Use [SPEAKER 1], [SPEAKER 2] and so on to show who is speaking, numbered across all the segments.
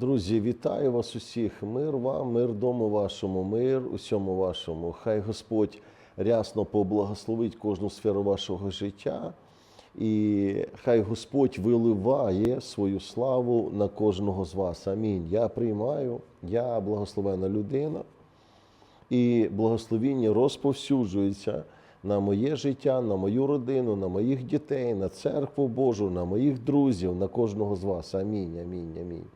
[SPEAKER 1] Друзі, вітаю вас усіх. Мир вам, мир дому вашому, мир усьому вашому. Хай Господь рясно поблагословить кожну сферу вашого життя, і хай Господь виливає свою славу на кожного з вас. Амінь. Я приймаю, я благословена людина, і благословіння розповсюджується на моє життя, на мою родину, на моїх дітей, на церкву Божу, на моїх друзів, на кожного з вас. Амінь, амінь, амінь.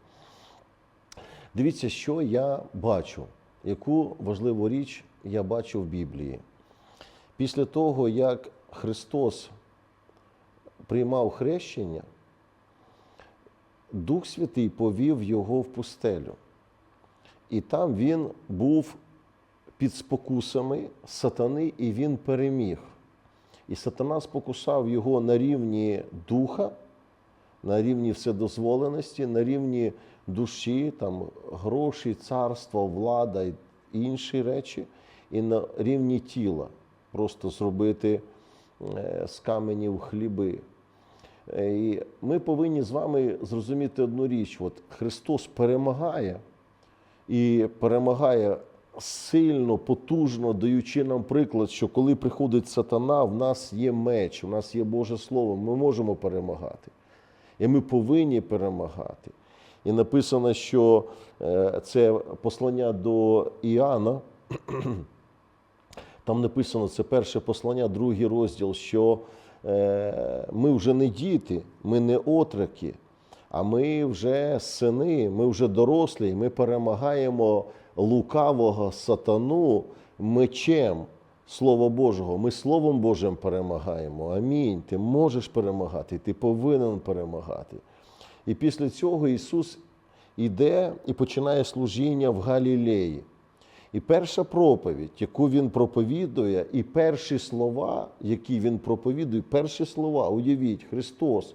[SPEAKER 1] Дивіться, що я бачу, яку важливу річ я бачу в Біблії. Після того, як Христос приймав хрещення, Дух Святий повів його в пустелю. І там він був під спокусами сатани, і він переміг. І сатана спокусав його на рівні духа, на рівні вседозволеності, на рівні душі, там, гроші, царство, влада і інші речі, і на рівні тіла. Просто зробити е, з каменів хліби. Е, І ми повинні з вами зрозуміти одну річ: От Христос перемагає і перемагає сильно, потужно, даючи нам приклад, що коли приходить сатана, в нас є меч, в нас є Боже Слово, ми можемо перемагати. І ми повинні перемагати. І написано, що е, це послання до Іоанна. Там написано це перше послання, другий розділ, що е, ми вже не діти, ми не отроки, а ми вже сини, ми вже дорослі, ми перемагаємо лукавого сатану мечем Слова Божого. Ми Словом Божим перемагаємо. Амінь. Ти можеш перемагати, ти повинен перемагати. І після цього Ісус іде і починає служіння в Галілеї. І перша проповідь, яку він проповідує, і перші слова, які він проповідує, перші слова, уявіть, Христос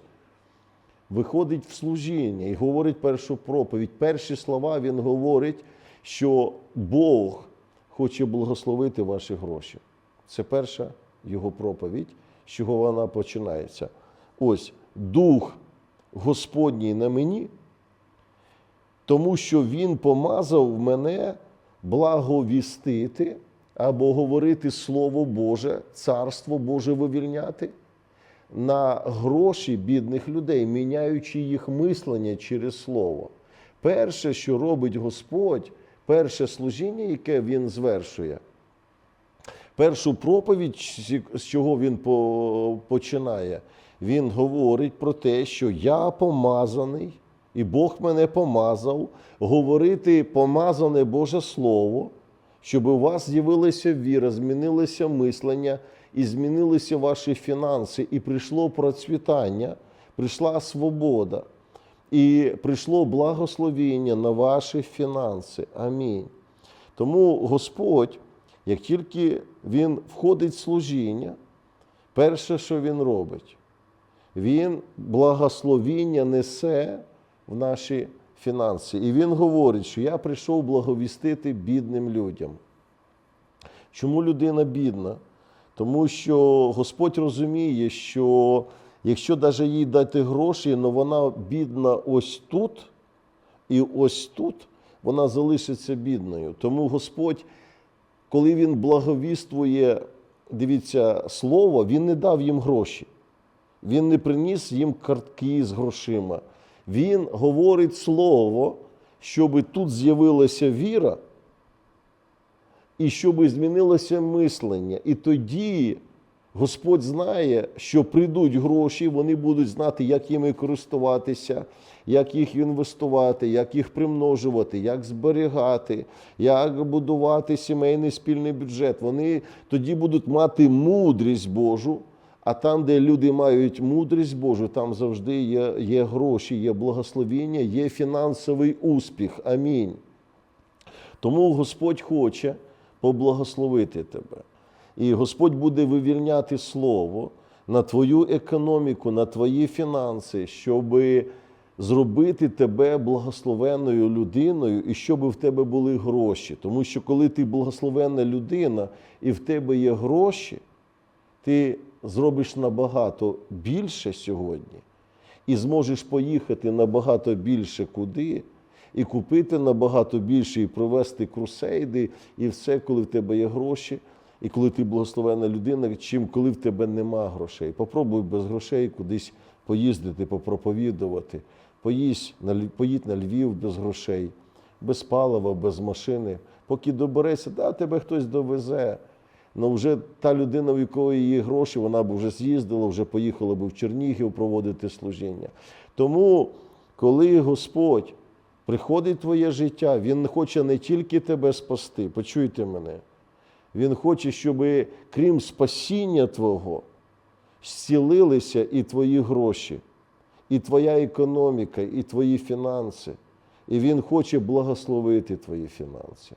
[SPEAKER 1] виходить в служіння і говорить першу проповідь. Перші слова він говорить, що Бог хоче благословити ваші гроші. Це перша його проповідь, з чого вона починається. Ось Дух Господній на мені, тому що Він помазав мене благовістити або говорити Слово Боже, Царство Боже вивільняти на гроші бідних людей, міняючи їх мислення через Слово. Перше, що робить Господь, перше служіння, яке Він звершує, першу проповідь, з чого він починає, він говорить про те, що я помазаний, і Бог мене помазав, говорити помазане Боже Слово, щоб у вас з'явилася віра, змінилося мислення і змінилися ваші фінанси, і прийшло процвітання, прийшла свобода, і прийшло благословіння на ваші фінанси. Амінь. Тому Господь, як тільки Він входить в служіння, перше, що Він робить, Він благословіння несе в наші фінанси. І Він говорить, що я прийшов благовістити бідним людям. Чому людина бідна? Тому що Господь розуміє, що якщо навіть їй дати гроші, але вона бідна ось тут і ось тут, вона залишиться бідною. Тому Господь, коли Він благовіствує, дивіться, слово, Він не дав їм гроші. Він не приніс їм картки з грошима. Він говорить слово, щоб тут з'явилася віра і щоб змінилося мислення. І тоді Господь знає, що прийдуть гроші, вони будуть знати, як їми користуватися, як їх інвестувати, як їх примножувати, як зберігати, як будувати сімейний спільний бюджет. Вони тоді будуть мати мудрість Божу. А там, де люди мають мудрість Божу, там завжди є, є гроші, є благословіння, є фінансовий успіх. Амінь. Тому Господь хоче поблагословити тебе. І Господь буде вивільняти слово на твою економіку, на твої фінанси, щоб зробити тебе благословенною людиною і щоб в тебе були гроші. Тому що коли ти благословенна людина і в тебе є гроші, ти зробиш набагато більше сьогодні і зможеш поїхати набагато більше куди, і купити набагато більше, і провести крусейди, і все, коли в тебе є гроші, і коли ти благословена людина, чим коли в тебе нема грошей. Попробуй без грошей кудись поїздити, попроповідувати. Поїсть поїдь на Львів без грошей, без палива, без машини. Поки доберешся, да, тебе хтось довезе. Ну вже та людина, у якої є гроші, вона б вже з'їздила, вже поїхала б в Чернігів проводити служіння. Тому, коли Господь приходить в твоє життя, Він хоче не тільки тебе спасти, почуйте мене. Він хоче, щоб крім спасіння Твого, зцілилися і твої гроші, і твоя економіка, і твої фінанси. І Він хоче благословити твої фінанси.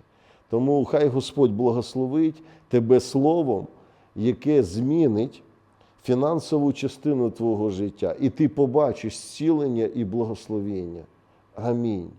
[SPEAKER 1] Тому хай Господь благословить тебе словом, яке змінить фінансову частину твого життя, і ти побачиш зцілення і благословення. Амінь.